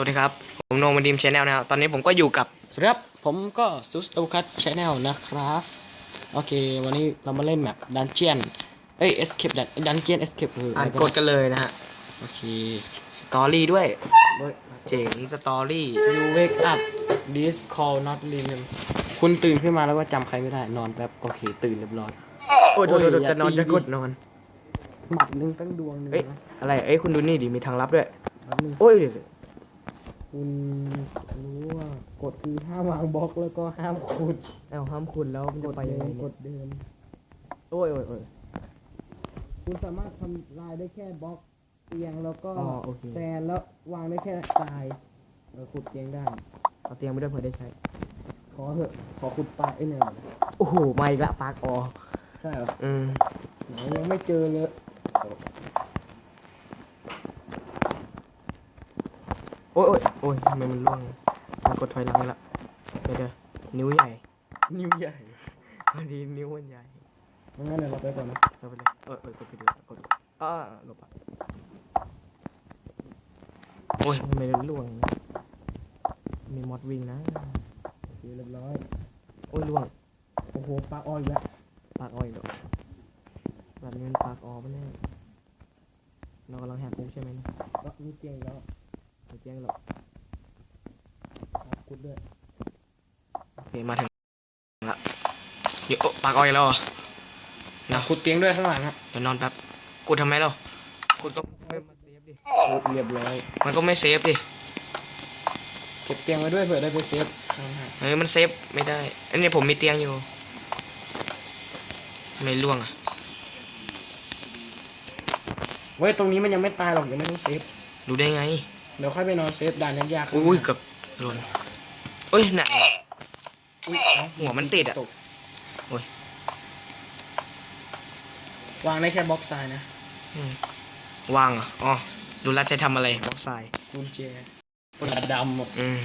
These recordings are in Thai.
สวัสดีครับ ผมโนมาดีมชแนลนะครับ ตอนนี้ผมก็อยู่กับ สวัสดีครับ ผมก็ซุสโอคัตชาแนลนะครับ โอเค วันนี้เรามาเล่นแมปดันเจียน เอ้ยเอสเคปดันเจียนเอสเคปคืออ่าอะนไรกดกันเลยนะฮะ โอเค สตอรี่ด้วย เจ๋งสตอรี่ you wake up this call not remember คุณตื่นขึ้นมาแล้วก็จำใครไม่ได้ นอนแป๊บ โอเค ตื่นเรียบร้อย โอ้ยโทษโทษโทษโอ้ยอย่าจะนอนตีจะกดดินอน หมัดหนึงตั้งดวงหนึงเอ้ยนะอะไร เอ้ย คุณดูนี่ดิ มีทางลับด้วยหมัดหนึงโอ้ยเดี๋ยว คุณรู้ว่ากดคือห้ามวางบล็อกแล้วก็ห้ามขุดเอ้าห้ามคุณแล้วมันจะไปยังไงกเนี่ยดเดินโอ้ยโอ้ยโอ้ย คุณสามารถทำลายได้แค่บล็อกเตียงแล้วก็อ๋อโอเค แซนแล้ววางได้แค่ทรายเออขุดเตียงได้ เอาเตียงไปด้วยเผื่อได้ใช้ ขอเถอะขอขุดปลาไอ้เนี่ยโอ้โหมาอีกละปากออใช่เหรออืม ไหนยังไม่เจอเลย อ้ยโอ้ยโอ้ยทำไมมันล่วงมันกดถอยหลังไปละเดี๋ยวเดี๋ยวนิ้วใหญ่ นิ้วใหญ่พอดีนิ้วมันใหญ่งั้นเดี๋ยวเราไปก่อนนะเราไปเลย เออเออกดไปดูกดอ่าหลบอะโอ้ยทำไมมันล่วงมีมอดวิ่งนะโอเคเรียบร้อย โอ้ยล่วง โอ้โหปลาอ้อยอีกแล้วปากอ้อยดอกแบบนี้มันปากออปะเนี่ยเรากำลังแหกคุกใช่ไหมเนี่ยก็มีเตียงอีกแล้ว ไม่แจ้งหรอกครับขุดด้วยโอเคมาถึงละเดี๋ยวโอ๊ะปากอ้อยแล้วเหรอเดี๋ยวขุดเตียงด้วยข้างหลังฮะเดี๋ยวนอนแป๊บกูทำไมเรากูก็ไม่มาเซฟดิขุดเรียบร้อยมันก็ไม่เซฟดิเก็บเตียงไว้ด้วยเผื่อได้ไปเซฟข้างหน้าเฮ้ยมันเซฟไม่ได้อันนี้ผมมีเตียงอยู่ไม่ล่วงอะเว้ยตรงนี้มันยังไม่ตายหรอกยังไม่ต้องเซฟ ดูได้ไง เดี๋ยวค่อยไปนอนเซฟด่านยากๆข้างหน้าอุ้ยเกับหล่นเอ้ยหนักอุ้ยเอ้าหัวมันติดอะ ตกโอ้ย วางได้แค่บล็อกทรายนะอืมวางเหรอะอ๋อดูรัดใช้ทำอะไรบล็อกทรายกุญแจกระดำอะอืม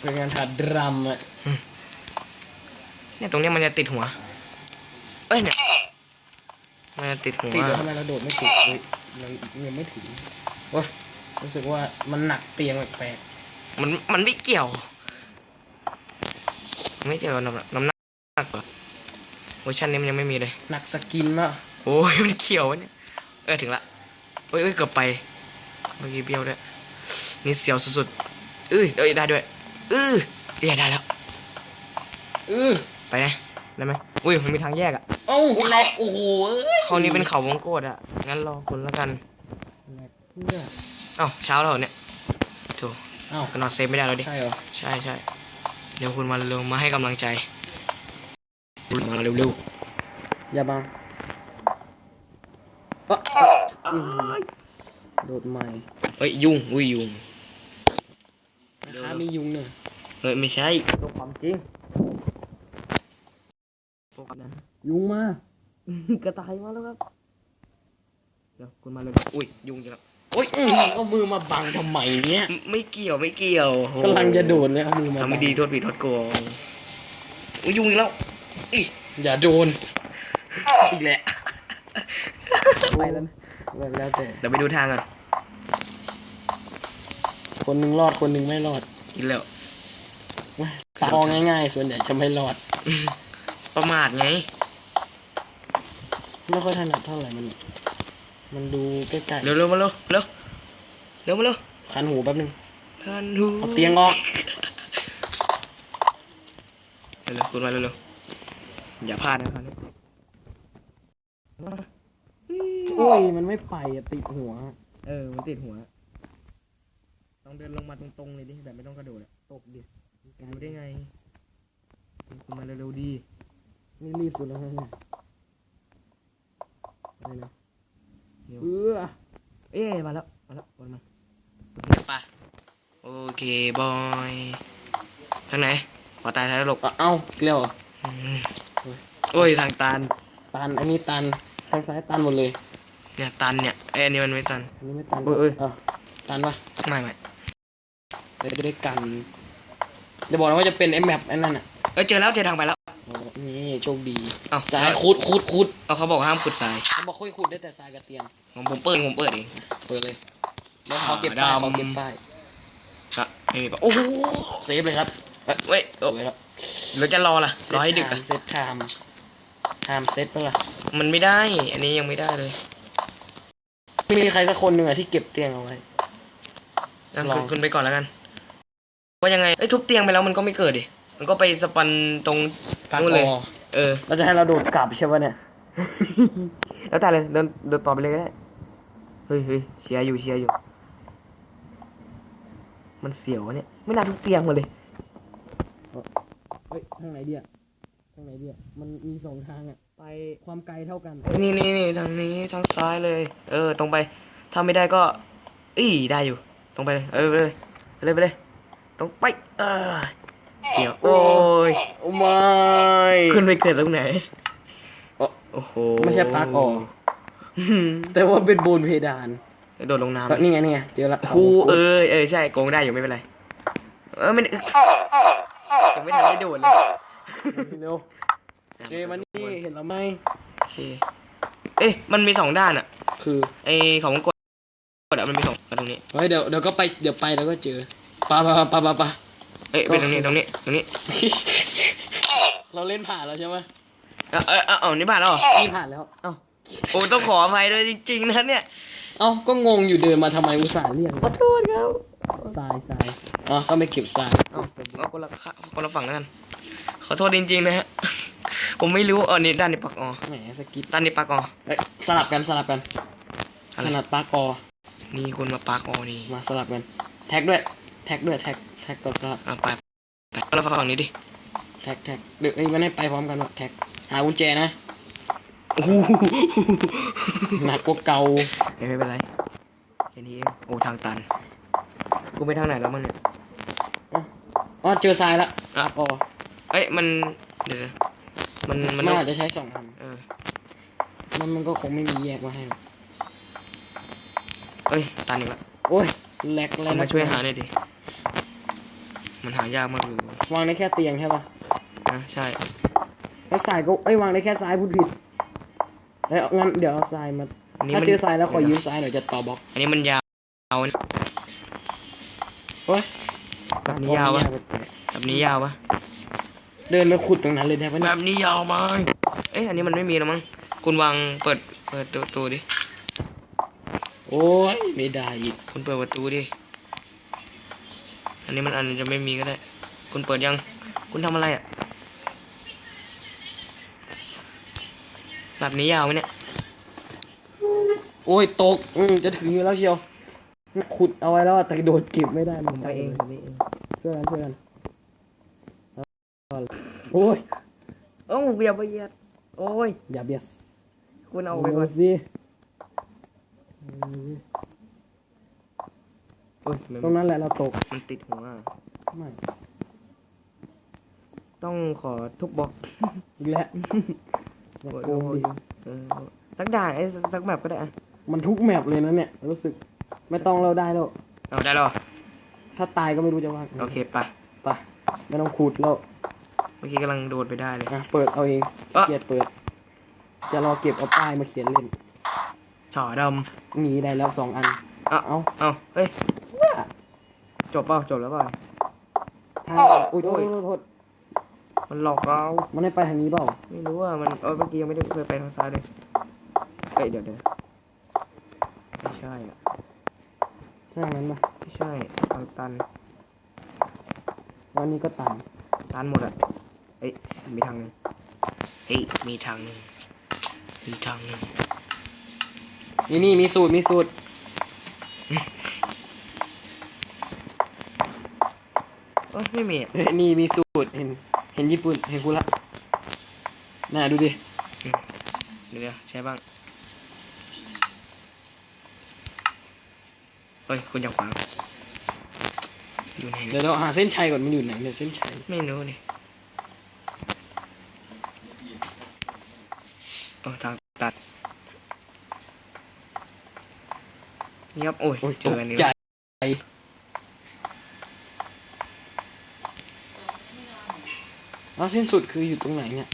เป็นงานถัดดรัมอะเนี่ยตรงเนี้ยมันจะติดหัว เอ้ยเนี่ยมันจะติดหัว ติดแล้วทำไมเราโดดไม่ติดเลยเรายังไม่ถึงโอ้ย รู้สึกว่ามันหนักเตียงแปลกมันมันไม่เกี่ยว ไม่เกี่ยวกับน้ำหนักน้ำหนักเหรอเวอร์ชันนี้มันยังไม่มีเลยๆหนักสกินมากโอ้ยมันเขียววะเนี่ยเออถึงละเอ้ยเอ้ยเกือบไปเมื่อกี้เบี้ยวด้วยนี่เสียวสุดๆเอ้ยเอ้ยได้ด้วยเออเดี๋ยวได้แล้วเออไปไหมได้ไหมอุ้ยมันมีทางแยกอะเอ้าแหลกโอ้โหเอ้ยเขานี้เป็นเขาวงโกดอะงั้นรอคุณแล้วกันแหลกเพื่อเอ้าเช้าแล้วเหรอเนี่ยโถเอ้าก็นอนเซฟไม่ได้แล้วดิ ใช่เหรอ ใช่ใช่เดี๋ยวคุณมาเร็วๆมาให้กำลังใจ คุณมาเร็วอย่าบังเอ้ออืมโดดใหม่ๆเอ้ยยุงอุ้ยยุงนะคะมียุงหนึ่งเฮ้ยไม่ใช่ตัวความจริงโฟกัสนะยุงมากระต่ายมาแล้วครับ เดี๋ยวคุณมาเลย อุ้ยยุงจังแล้ว โอ้ยอื้อเอามือมาบังทำไมเนี่ยไม่ไม่เกี่ยวไม่เกี่ยวโหกำลังจะโดดเลยเอามือมาบัทำงไม่ดีโทษผิดโทษโกงอุ้ยยุงอีกแล้วอีอย่าโดนอีกแล้วไปแล้วนะแล้วแต่เดี๋ยวไปดูทางก่อนคนหนึ่งรอดคนหนึ่งไม่รอดอีกแล้ว ปากออกง่ายๆ ส่วนใหญ่จะไม่รอด ประมาทไง ไม่ค่อยถนัดเท่าไหร่มัน มันดูใกล้เร็วเร็วมาเร็วเร็วเร็วมาเร็วๆคันหูแป๊บนึงทันหูเอาเตียงออกเร็วๆคุณมาเร็วๆอย่าพลาดนะครับโอ้ยมันไม่ไปอะติดหัว เออ มันติดหัวต้องเดินลงมาตรงๆเลยดิแบบไม่ต้องกระโดดอะตกดิรู้ได้ไงคุณมาเร็วๆดีนี่รีบสุดแล้วนะอะไรนะ เดี๋ยวเออเอ๊ะมาแล้วมาแล้ววนมาไปโอเคบอยทางไหนขอตายท้ายหลบเอาเอ้าอีกแล้วเหรออืมโอ้ยทางตันตันอันนี้ตันทางซ้ายตันหมดเลยเนี่ยตันเนี่ยเอ้ยอันนี้มันไม่ตันอันนี้ไม่ตันเอ้ยเอ้ยอะตันปะไม่ไม่เดี๋ยวจะได้กันจะบอกนะว่าจะเป็นไอ้แมปไอ้นั่นอะเอ้ยเจอแล้วเจอทางไปแล้วโอ้นี่โชคดีเอ้าซ้ายขุดขุดขุด เอาเขาบอกห้ามขุดทรายเขาบอกค่อยขุดได้แต่ทรายกับเตียงผมผมเปิดผมเปิดเอง เปิดเลยแล้วขอเก็บป้ายดำขอเก็บป้ายครับไม่มีปะโอ้โหเซฟเลยครับเอ้ยเว้ยสวยแล้วเราจะรอล่ะรอให้ดึกอะเซตไทม์ไทม์เซตปะล่ะมันไม่ได้ อันนี้ยังไม่ได้เลยไม่มีใครสักคนหนึ่งอะที่เก็บเตียงเอาไว้อะลองขึ้นขึ้นไปก่อนแล้วกันว่ายังไงเอ้ยทุบเตียงไปแล้วมันก็ไม่เกิดดิมันก็ไปสปันตรงปากนู่นเลยคอเออเราจะให้เราโดดกลับใช่ปะเนี่ย แล้วแต่เลยเดินเดินต่อไปเลยก็ได้เฮ้ยเฮ้ยเชียร์อยู่เชียร์อยู่ มันเสียวอะเนี่ย ไม่น่าทุบเตียงมาเลยเฮ้ยทางไหนเดียทางไหนเดียมันมีสองทางอะไปความไกลเท่ากัน นี่นี่นี่ทางนี้ทางซ้ายเลย เออ ตรงไป ถ้าไม่ได้ก็อีได้อยู่ ตรงไปเลย เออไปเลยไปเลยไปเลยตรงไป เออเสียวโอ้ยโอ้ไม่ขึ้นไปเกิดตรงไหนเอ้อ โอ้โหไม่ใช่ปลั๊กออกแต่ว่าเป็นบูนเพดานโดดลงน้ก็นี่ไงนี่ไงเจอละำครูเออเออใช่โกงได้อยู่ไม่เป็นไร เออไม่ได้ยังไม่ทันได้โดดเลยเร็วเจมันนี่เห็นเราไหมโอเคเอ๊ะมันมีสองด้านอะ คือไอของกดกดอะมันมีสองอันตรงนี้เฮ้ยเดี๋ยวเดี๋ยวก็ไปเดี๋ยวไปแล้วก็เจอปะปะปะปะปะเอ้ยก็เป็นตรงนี้คือตรงนี้ตรงนี้ เราเล่นผ่านแล้วใช่ไหม เออเออเออเอานี่ผ่านแล้วเหรอนี่ผ่านแล้ว เอ้าโอ้ต้องขออภัยด้วยจริงๆนะเนี่ยเอ้าก็งงอยู่เดินมาทำไมอุตส่าห์เรียกขอโทษครับทรายทรายอ๋อก็ไม่เก็บทรายเอ้าเอาคนละข้างคนละฝั่งแล้วกันขอโทษจริงๆนะฮะ ผมไม่รู้อ๋อนี่ด้านนี้ปักอ๋อแหมสกิปด้านนี้ปักอ๋อเอ้ยสลับกันสลับกันอะไรขนาดปากอนี่คุณมาปักอ๋อนี่มาสลับกัน แท็กด้วย แท็กด้วยแท็กแท็กกับครับเอาไปไปคนละฝั่งนี้ดิแท็กแท็กเดี๋ยวเอ้ยมันให้ไปพร้อมกันวะแท็ก หากุญแจนะโอ้โหหนักกว่าเก่าไม่เป็นไรแค่นี้เองโอ้ทางตัน กูไปทางไหนแล้วมั้งเนี่ยอ๋อเจอทรายละอะอ๋อเอ้ยมันเดี๋ยวนะมันมันมันต้องอาจจะใช้สองอันเออมันมันก็คงไม่มีแยกมาให้หรอกเอ้ยตันอีกแล้วโอ้ยแหลกแหลเอากมาช่วยหาหน่อยดิมันหายากมากเลยวางได้แค่เตียงใช่ปะนะใช่ แล้วทรายก็เอ้ยวางได้แค่ทรายพูดผิดเอ้ยงั้นเดี๋ยวเอาทรายมาอันนี้ถ้ามัน เจอทรายแล้วขอยืมทรายหน่อยจะต่อบล็อกอันนี้มันยาวเอาเนี่ยโอ้ยแบบนี้ยาวปะแบบนี้ยาวปะเดินไปขุดตรงนั้นเลยได้ปะแบเนี่ยบนี้ยาวมากเอ้ยอันนี้มันไม่มีแล้วมั้งคุณวางเปิดเปิดประตูดิโอ้ยไม่ได้อีกคุณเปิดประตูดิอันนี้มันอันจะไม่มีก็ได้ คุณเปิดยัง คุณทำอะไรอะ แบบนี้ยาวไหมเนี่ย โอ้ยตก อืมจะถึงอยู่แล้วเชียว ขุดเอาไว้แล้วอะแต่โดดเก็บไม่ได้มันไปเองผมไปเองช่วยกันช่วยกันโอ้ยโอ้าอย่าไปเหยียดโอ้ยอย่าเบียดคุณเอาไปก่อนสิโอ้ยมันตรงนั้นแหละเราตก มันติดหัวไม่ ต้องขอทุบบล็อกอีกแล้ว อย่าโอ้ยโกงดิเออสักด่านไอ้ยสักแบบก็ได้อะมันทุกแมปเลยนะเนี่ย รู้สึก ไม่ต้องเราได้แล้ว เอาได้แล้วเหรอถ้าตายก็ไม่รู้จะว่าไงโอเคไปไปไม่ต้องขุดแล้วเมื่อกี้กำลังโดดไปได้เลย อะเปิดเอาเองเอ๊ะ เกียดเปิด จะรอเก็บเอาป้ายมาเขียนเล่นฉอดหนีได้แล้วสองอันำอะเอาเอาเฮ้ย จบเปล่าจบแล้วเปล่าทางอุ้ยโทษโทษโทษ มันหลอกเรามันให้ไปทางนี้เปล่าไม่รู้ว่ามันเออเมื่อกี้ยังไม่ได้เคยไปทางซ้ายเลยเอ้ยเดี๋ยวเดี๋ยวไม่ใช่อะทางนั้นปะไม่ใช่ทางตันวันนี้ก็ตามตันหมดอะเอ้ยมีทางหนึงเฮ้ยมีทางหนึ่งมีทางหนึ่งนี่นี่มีสูตรมีสูตรเอ้ยไม่มีอะเฮ้ยนี่มีสูตรเห็นเห็นญี่ปุ่นเห็นคุณละน่าดูดิเดี๋ยวใช่บ้างเฮ้ยคุณอย่าขวางอยู่ไหนเดี๋เนี่ยยวเราหาเส้นชัยก่อนมันอยู่ไหนเนี่ยเส้นชัยไม่รู้นี่โอ้ทางตัดเงียบโอ้ยโอ้ยเจตอกอันนี้ ใจ แล้ว แล้วเส้นสุดคืออยู่ตรงไหนเนี่ย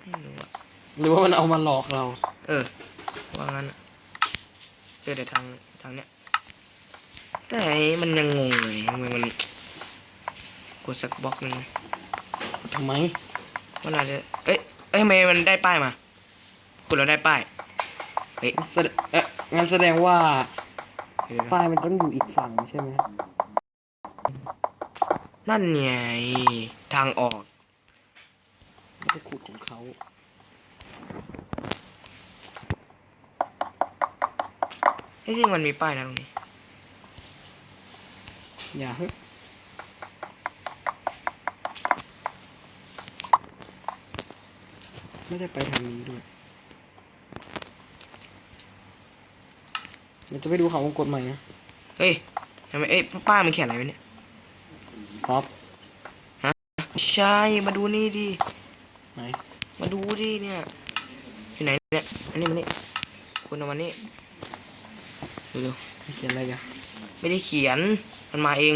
ไม่รู้อะหรือว่ามันเอามาหลอกเรา เออ ว่างั้นอะเจอแต่ทางทางเนี้ย แต่ไหนมันยังงงเลยทำไมมันกดสักบล็อกหนึงทำไมมันอาจจะเอ้ยเอ้ยทำไมมันได้ป้ายมา คุณเราได้ป้าย เฮ้ยแสดเอ๊ะงั้นแสดงว่าเดี๋ยวนะป้ายมันต้องอยู่อีกฝั่งใช่ไหม นั่นไงทางออก ไม่ใช่ขุดของ เขาที่จริงมันมีป้ายนะตรงนี้ อย่าฮึไม่ได้ไปทางนี้ด้วย มันจะไปดูเขาวงกดใหม่นะ เฮ้ยทำไมเอ้ยป้ายมันเขียนอะไรไว้เนี่ยครับใช่ มาดูนี่ดิ ไหน มาดูดิเนี่ยอยู่ไหนเนี่ยอันนี้มานี่คุณเอามานี่ดูดูไม่เขียนอะไรกันไม่ได้เขียนมันมาเอง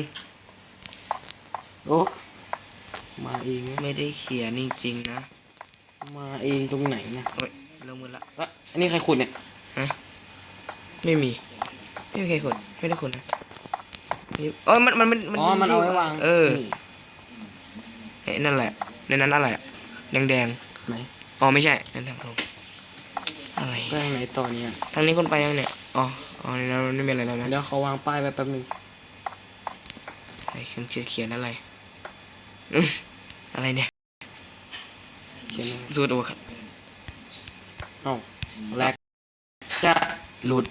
โอ้มาเองนะไม่ได้เขียนจริงๆนะมาเองตรงไหนนะเฮ้ยเริ่มมือละอะอันนี้ใครขุดเนี่ยฮะไม่มีไม่มีใครกดไม่ได้กดนะนี่เอ้ยมันมันมันอ๋อมันเอาไว้วางเออนี่เอ้ยนั่นแหละในนั้นอะไรอะแดงแดง ไหนๆอ๋อไม่ใช่นั่นทางลงอะไรไปทางไหนต่อเนี่ยทางนี้คนไปยังเนี่ยอ๋ออ๋อในนั้นไม่มีอะไรแล้วนะเดี๋ยวเขาวางป้ายไว้แป๊บหนึงไอ้เขียนเขียนเขียนอะไรอื้ออะไรเนี่ยเขียนไว้สูตรโอครับเอ้าแรกจะหลุด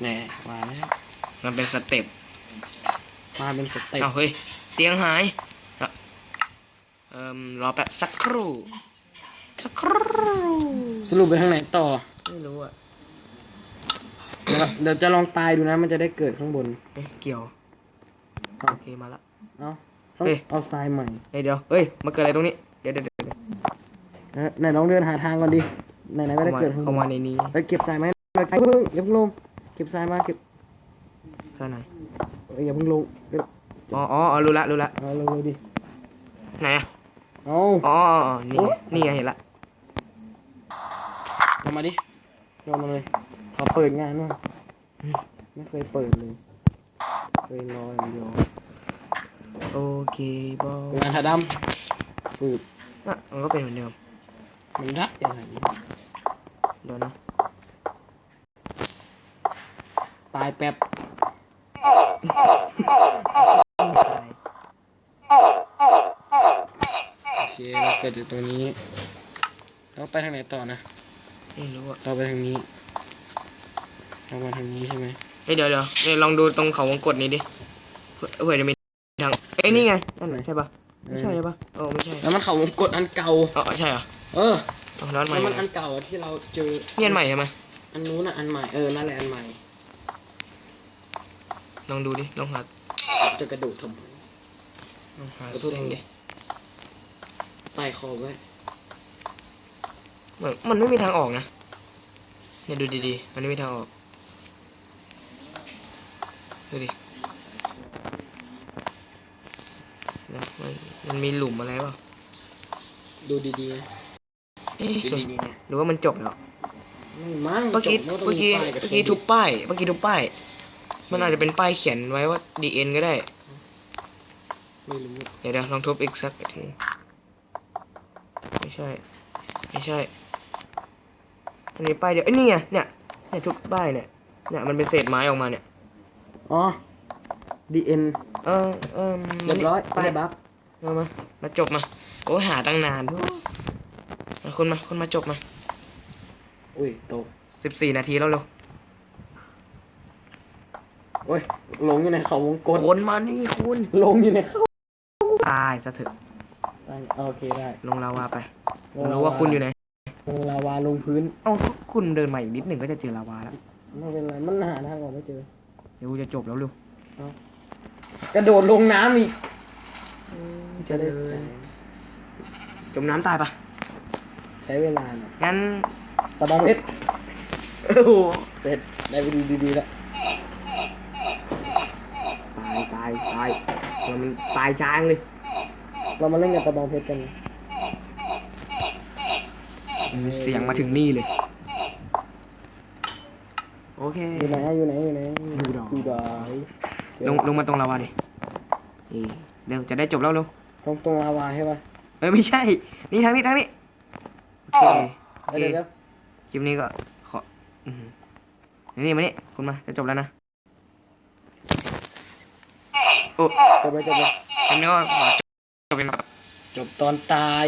แหน่มาแล้วมันเป็นสเต็ปมาเป็นสเต็ปอ้าวเฮ้ยเตียงหายอะเอ่มรอแป๊บสักครู่ สักครู่สรุปไปทางไหนต่อไม่รู้อะเดี๋ยวเดี๋ยวจะลองตายดูนะ มันจะได้เกิดข้างบน เอ๊ะเกี่ยวเอาโอเคมาละ เอาต้องเฮ้ยเอาทรายใหม่เฮ้ยเดี๋ยวเฮ้ยมาเกิดอะไรตรงนี้เดี๋ยวเดี๋ยวเดี๋ยวเดี๋ยวเอ้ยไหนลองเดินหาทางก่อนดิไหนไหนๆก็ได้เข้ามาเกิดข้างบเข้านมาในนี้ไปเก็บทรายไหมไปเพิ่งอย่าเพิ่งลงเก็บทรายมาเก็บข้างในเอ้ยอย่าเพิ่งลงเดี๋ยวอ๋ออ๋ออ๋อรู้ละรู้ละเอาเร็วๆดิไหนอะเอา อ๋ออ๋ออ๋อนี่ไงนี่ไงเห็นละลง มาดิลงมาเลยเขาเปิดงานว่ะไม่เคยเปิดเลยเคยรออย่างเดียวโอเคบอเป็นงานทาดำปืบอะมันก็เป็นเหมือนเดิมมันได้ยังไงเดี๋ยวนะตายแป๊บโอเคเราเกิดอยู่ตรงนี้เราไปทางไหนต่อนะ ไม่รู้อะเราไปทางนี้เรามาทางนี้ใช่ไหมเฮ้ยเดี๋ยวเดี๋ยวเดี๋ยวลองดูตรงเขาวงกดนี้ดิเผื่อเผื่อจะมีทางเอ้ยนี่ไงนั่นไหนใช่ปะไม่ใช่ใช่ปะโอ้ไม่ใช่แล้วมันเขาวงกดอันเก่าอ๋อใช่เหรอเออเอาร้อนใหม่แล้วมันเหรอัอนเก่าที่เราเจอนี่อันใหม่ใช่ไหมอันนู้นอะอันใหม่เออนั่นแหละอันใหม่ลองดูดิลองหาจะกระโดดทำไมลองหาขอโทษเส้นดิไต่คอไว้เห มือนมันไม่มีทางออกนะ เนี่ยดูดีๆ มันไม่มีทางออก ดูดิเดี๋ยวมันมันมีหลุมอะไรเปล่าดูดีๆนะเอ๊ะดูดีๆนะหรือว่ามันจบแล้ว ไม่มั้งเมื่อกี้ จบแล้วต้งเมื่อกี้ ป้ายบเมื่อกี้ทุบป้าย เมื่อกี้ทุบป้าย มันอาจจะเป็นป้ายเขียนไว้ว่า DN ก็ได้ ไม่รู้ เดี๋ยวเดี๋ยวลองทุบอีกสักที ไม่ใช่ ไม่ใช่ อันนี้ป้ายเดียวเอ้ยนี่ไงเนี่ยเนี่ยทุบป้ายเนี่ยเนี่ยมันเป็นเศษไม้ออกมาเนี่ยอ๋อ DN เออเออเรียบร้อยป้ายบัฟมามามาจบมาโอ้ยหาตั้งนานมาคุณมาคุณมาจบมาอุ้ยตกสิบสี่นาทีแล้วเร็วโอ้ยลงอยู่ในเขาวงกดคนมานี่คุณลงอยู่ในเขาตายซะเถอะโอเคได้ ลงลาวาไปผมรู้ว่าคุณอยู่ไหน ลงลาวาลงพื้น เอ้าคุณเดินมาอีกนิดหนึ่งก็จะเจอลาวาแล้วไม่เป็นไรมันหาทางออกไม่เจอ เดี๋ยวจะจบแล้วเร็วกระโดดลงน้ำอีกจะเดินจมน้ำตายปะใช้เวลาหน่อยงั้นตะบองเพชรโอ้โหเสร็จได้ไปดูดีๆแล้วตายตายตายเรามันตายช้างเลย เรามาเล่นกับตะบองเพชรกัน เสียงมาถึงนี่เลย โอเค อยู่ไหนอยู่ไหนอยู่ไหนดูดอยดูดอยลงลงมาตรงลาวาดินี่เร็วจะได้จบแล้วเร็วตรงตรงลาวาใช่ป่ะเอ้ยไม่ใช่ นี่ทางนี้ทางนี้โอเคโอเคเดี๋ยวเดี๋ยวคลิปนี้ก็ขออืมนี่มานี่คุณมาจะจบแล้วนะโอ้จบไปจบไปคลิปนี้ก็ขอจบเป็นจบตอนตาย